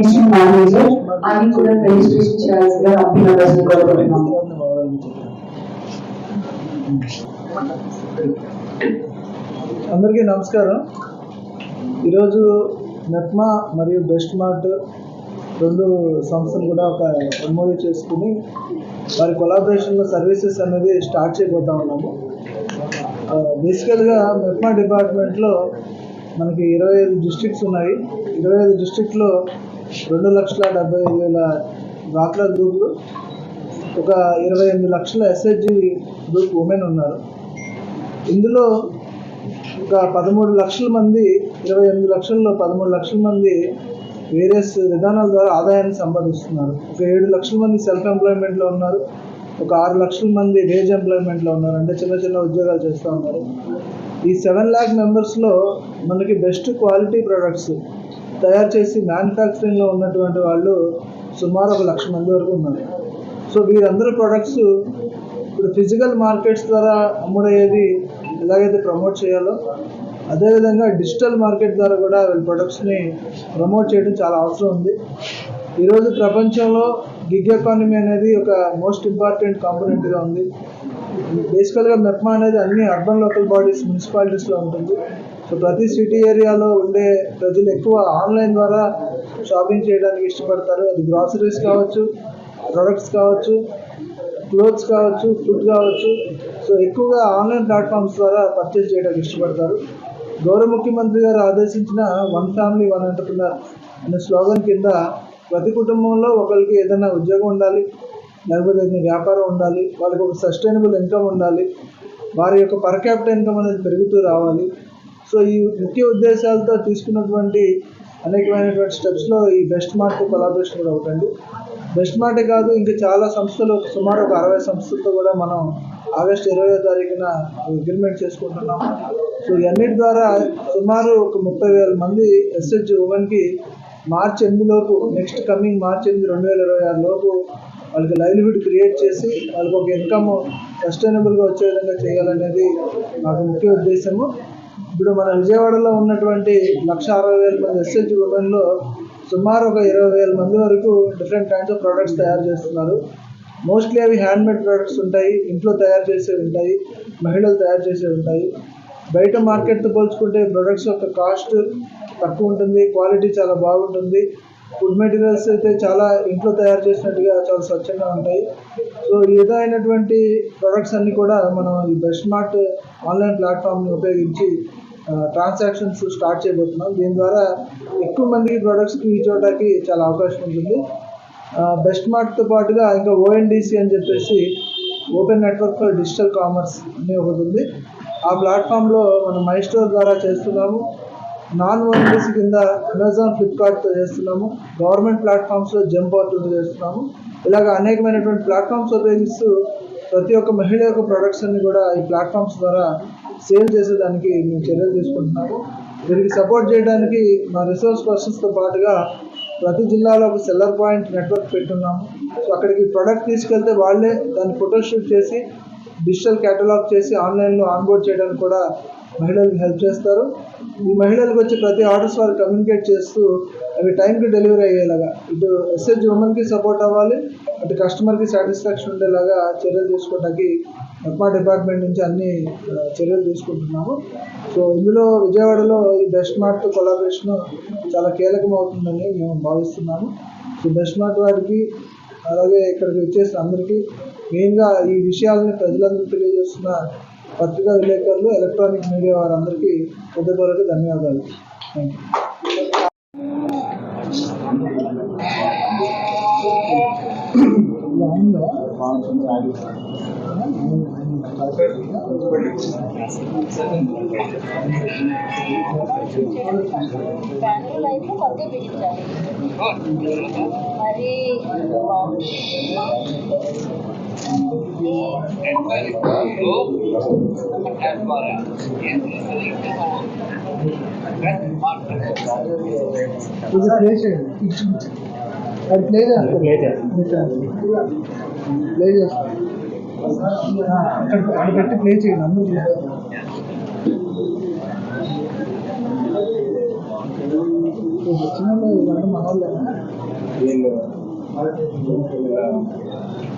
District manager అన్ని కూడా registration చేయాల్సిగా company కోరుకుంటున్నాం. అందరికీ నమస్కారం. ఈరోజు నెట్మా మరియు బెస్ట్ మార్ట్ రెండు సంస్థలు కూడా ఒక ఎంఓయూ చేసుకుని వారి కొలాబరేషన్లో సర్వీసెస్ అనేది స్టార్ట్ చేయబోతా ఉన్నాము. బేసికల్గా మెప్మా డిపార్ట్మెంట్లో మనకి ఇరవై ఐదు డిస్ట్రిక్ట్స్ ఉన్నాయి. ఇరవై ఐదు డిస్ట్రిక్ట్లో రెండు లక్షల డెబ్బై ఐదు వేల డాక్టర్ గ్రూపులు ఒక ఇరవై ఎనిమిది లక్షల ఎస్హెచ్జి గ్రూప్ ఉమెన్ ఉన్నారు. ఇందులో ఒక పదమూడు లక్షల మంది ఇరవై ఎనిమిది లక్షల్లో పదమూడు లక్షల మంది వేరియస్ విధానాల ద్వారా ఆదాయాన్ని సంపాదిస్తున్నారు. ఒక ఏడు లక్షల మంది సెల్ఫ్ ఎంప్లాయ్మెంట్లో ఉన్నారు. ఒక ఆరు లక్షల మంది వేజ్ ఎంప్లాయ్మెంట్లో ఉన్నారు. అంటే చిన్న చిన్న ఉద్యోగాలు చేస్తూ ఉన్నారు. ఈ సెవెన్ ల్యాక్ మెంబర్స్లో మనకి బెస్ట్ క్వాలిటీ ప్రొడక్ట్స్ తయారు చేసి మ్యానుఫ్యాక్చరింగ్లో ఉన్నటువంటి వాళ్ళు సుమారు ఒక లక్ష మంది వరకు ఉన్నారు. సో వీరందరూ ప్రొడక్ట్స్ ఇప్పుడు ఫిజికల్ మార్కెట్స్ ద్వారా అమ్ముడయ్యేది ఎలాగైతే ప్రమోట్ చేయాలో అదేవిధంగా డిజిటల్ మార్కెట్ ద్వారా కూడా వీళ్ళ ప్రొడక్ట్స్ని ప్రమోట్ చేయడం చాలా అవసరం ఉంది. ఈరోజు ప్రపంచంలో గిగ్ ఎకానమీ అనేది ఒక మోస్ట్ ఇంపార్టెంట్ కాంపోనెంట్గా ఉంది. బేసికల్గా మెప్మా అనేది అన్ని అర్బన్ లోకల్ బాడీస్ మున్సిపాలిటీస్లో ఉంటుంది. సో ప్రతి సిటీ ఏరియాలో ఉండే ప్రజలు ఎక్కువ ఆన్లైన్ ద్వారా షాపింగ్ చేయడానికి ఇష్టపడతారు. అది గ్రాసరీస్ కావచ్చు ప్రొడక్ట్స్ కావచ్చు క్లోత్స్ కావచ్చు ఫుడ్ కావచ్చు. సో ఎక్కువగా ఆన్లైన్ ప్లాట్ఫామ్స్ ద్వారా పర్చేస్ చేయడానికి ఇష్టపడతారు. గౌరవ ముఖ్యమంత్రి గారు ఆదేశించిన వన్ ఫ్యామిలీ వన్ ఎంటర్ప్రినర్ అనే స్లోగన్ కింద ప్రతి కుటుంబంలో ఒకరికి ఏదైనా ఉద్యోగం ఉండాలి లేకపోతే ఏదైనా వ్యాపారం ఉండాలి వాళ్ళకి ఒక సస్టైనబుల్ ఇన్కమ్ ఉండాలి వారి యొక్క పర్ క్యాపిటల్ ఇన్కమ్ అనేది పెరుగుతూ రావాలి. సో ఈ ముఖ్య ఉద్దేశాలతో తీసుకున్నటువంటి అనేకమైనటువంటి స్టెప్స్లో ఈ బెస్ట్ మార్ట్ కొలాబరేషన్ కూడా ఒకటండి బెస్ట్ మార్టే కాదు ఇంకా చాలా సంస్థలు సుమారు ఒక అరవై సంస్థలతో కూడా మనం ఆగస్ట్ ఇరవై తారీఖున అగ్రిమెంట్ చేసుకుంటున్నాం. సో ఇవన్నిటి ద్వారా సుమారు ఒక ముప్పై వేల మంది ఎస్హెచ్ ఉమెన్కి మార్చ్ ఎనిమిదిలోపు నెక్స్ట్ కమింగ్ మార్చ్ ఎనిమిది రెండు వేల ఇరవై ఆరు లోపు వాళ్ళకి లైవ్లీహుడ్ క్రియేట్ చేసి వాళ్ళకి ఒక ఇన్కమ్ సస్టైనబుల్గా వచ్చే విధంగా చేయాలనేది నాకు ముఖ్య ఉద్దేశము. ఇప్పుడు మన విజయవాడలో ఉన్నటువంటి లక్ష అరవై వేల మంది ఎస్హెచ్ ఉమెన్లో సుమారు ఒక ఇరవై వేల మంది వరకు డిఫరెంట్ కైండ్స్ ఆఫ్ ప్రోడక్ట్స్ తయారు చేస్తున్నారు. మోస్ట్లీ అవి హ్యాండ్మేడ్ ప్రోడక్ట్స్ ఉంటాయి ఇంట్లో తయారు చేసేవి ఉంటాయి మహిళలు తయారు చేసేవి ఉంటాయి. బయట మార్కెట్తో పోల్చుకుంటే ప్రొడక్ట్స్ యొక్క కాస్ట్ తక్కువ ఉంటుంది క్వాలిటీ చాలా బాగుంటుంది. ఫుడ్ మెటీరియల్స్ అయితే చాలా ఇంట్లో తయారు చేసినట్టుగా చాలా స్వచ్ఛంగా ఉంటాయి. సో ఈ విధమైనటువంటి ప్రొడక్ట్స్ అన్నీ కూడా మనం ఈ బెస్ట్ మార్ట్ ఆన్లైన్ ప్లాట్ఫామ్ని ఉపయోగించి ట్రాన్సాక్షన్స్ స్టార్ట్ చేయబోతున్నాం. దీని ద్వారా ఎక్కువ మందికి ప్రొడక్ట్స్కి రీచ్ అవడానికి చాలా అవకాశం ఉంటుంది. బెస్ట్ మార్ట్తో పాటుగా ఇంకా ఓఎన్డీసీ అని చెప్పేసి open network for digital commerce అని ఒకటి ఉంది. ఆ ప్లాట్ఫామ్లో మనం మై స్టోర్ ద్వారా చేస్తున్నాము. నాన్ ఓఎన్డీసీ కింద అమెజాన్ ఫ్లిప్కార్ట్తో చేస్తున్నాము. గవర్నమెంట్ ప్లాట్ఫామ్స్లో జంప్ అవుతుంది చేస్తున్నాము. ఇలాగ అనేకమైనటువంటి ప్లాట్ఫామ్స్ ఉపయోగిస్తూ ప్రతి ఒక్క మహిళ యొక్క ప్రొడక్ట్స్ అన్ని కూడా ఈ ప్లాట్ఫామ్స్ ద్వారా సేల్ చేసేదానికి మేము చర్యలు తీసుకుంటున్నాము. వీరికి సపోర్ట్ చేయడానికి మా రిసోర్స్ పర్సన్స్తో పాటుగా ప్రతి జిల్లాలో ఒక సెల్లర్ పాయింట్ నెట్వర్క్ పెట్టున్నాము. సో అక్కడికి ప్రోడక్ట్ తీసుకెళ్తే వాళ్ళే దాన్ని ఫోటోషూట్ చేసి డిజిటల్ క్యాటలాగ్ చేసి ఆన్లైన్లో ఆన్బోర్డ్ చేయడానికి కూడా మహిళలకు హెల్ప్ చేస్తారు. ఈ మహిళలకు వచ్చి ప్రతి ఆర్డర్స్ వారు కమ్యూనికేట్ చేస్తూ అవి టైంకి డెలివరీ అయ్యేలాగా ఇటు ఎస్హెచ్ ఉమెన్కి సపోర్ట్ అవ్వాలి అటు కస్టమర్కి సాటిస్ఫాక్షన్ ఉండేలాగా చర్యలు తీసుకోవడానికి మెప్మా డిపార్ట్మెంట్ నుంచి అన్ని చర్యలు తీసుకుంటున్నాము. సో ఇందులో విజయవాడలో ఈ బెస్ట్ మార్ట్ కొలాబరేషన్ చాలా కీలకం అవుతుందని మేము భావిస్తున్నాము. సో బెస్ట్ మార్ట్ వారికి అలాగే ఇక్కడికి వచ్చేసిన అందరికీ మెయిన్గా ఈ విషయాలని ప్రజలందరూ తెలియజేస్తున్న పత్రికా విలేకరులు ఎలక్ట్రానిక్ మీడియా వారందరికీ హృదయపూర్వక ధన్యవాదాలు. మరి యూ ప్యానల్ అయితే కొద్దిగా బిగించాలి మరి ఇది ప్లే చేయండి అది ప్లే చేయాలి ప్లే ప్లే చేస్తాను అక్కడ అక్కడ పెట్టి ప్లే చేయండి అందరూ play చేస్తారు. ఇప్పుడు వచ్చిన వాళ్ళు ఇవన్నీ మన వాళ్ళేనా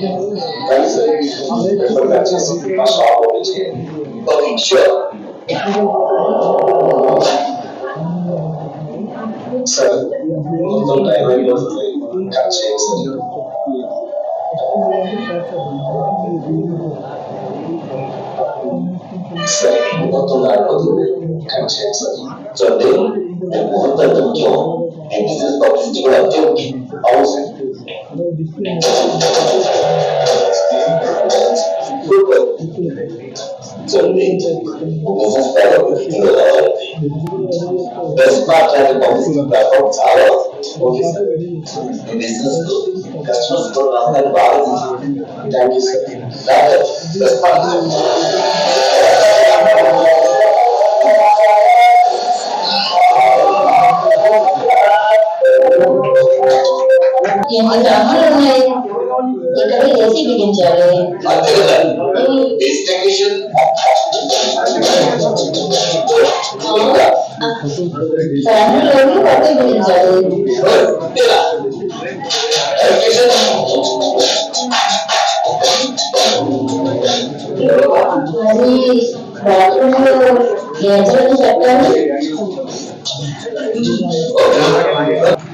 That's a, but that's just my shop on the chin. But we should. So, no day we was the cut checks. So, what do I do? Cut checks. So, then, the water to John, and this is particular thing, also This is part is Thank you, sir. That is, part. thì mọi người mới lên đây. Thì cái đấy để xin bị đình trở về. Và nó lớn lúc cái tôi bị đình trở về. Và đi và luôn luôn để cho nó thật đấy